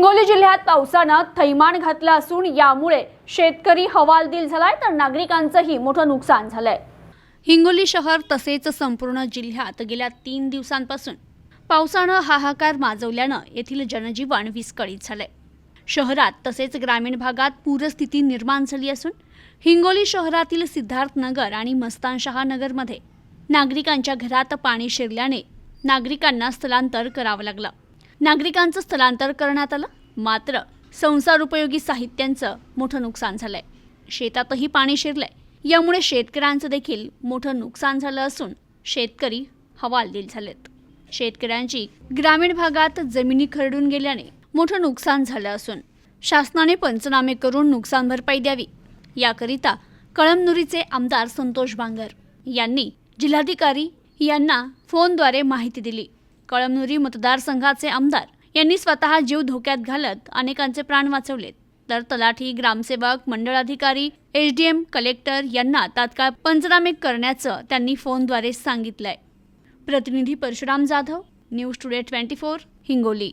हिंगोली जिल्ह्यात पावसानं थैमान घातलं असून यामुळे शेतकरी हवालदिल झालाय तर नागरिकांचंही मोठं नुकसान झालंय. हिंगोली शहर तसेच संपूर्ण जिल्ह्यात गेल्या तीन दिवसांपासून पावसानं हाहाकार माजवल्यानं येथील जनजीवन विस्कळीत झालंय. शहरात तसेच ग्रामीण भागात पूरस्थिती निर्माण झाली असून हिंगोली शहरातील सिद्धार्थनगर आणि मस्तानशहा नगरमध्ये नागरिकांच्या घरात पाणी शिरल्याने नागरिकांना स्थलांतर करावं लागलं. नागरिकांचं स्थलांतर करण्यात आलं. मात्र संसार उपयोगी साहित्यांचं मोठं नुकसान झालंय. शेतातही पाणी शिरलंय. यामुळे शेतकऱ्यांचं देखील मोठं नुकसान झालं असून शेतकरी हवालदिल झालेत. शेतकऱ्यांची ग्रामीण भागात जमिनी खरडून गेल्याने मोठं नुकसान झालं असून शासनाने पंचनामे करून नुकसान भरपाई द्यावी. याकरिता कळमनुरीचे आमदार संतोष बांगर यांनी जिल्हाधिकारी यांना फोनद्वारे माहिती दिली. कळमनुरी मतदारसंघाचे आमदार यांनी स्वतः जीव धोक्यात घालत अनेकांचे प्राण वाचवलेत. तर तलाठी ग्रामसेवक मंडळ अधिकारी एच डी एम कलेक्टर यांना तात्काळ पंचनामे करण्याचं त्यांनी फोनद्वारे सांगितलंय. प्रतिनिधी Parshuram Jadhav news today twenty four Hingoli.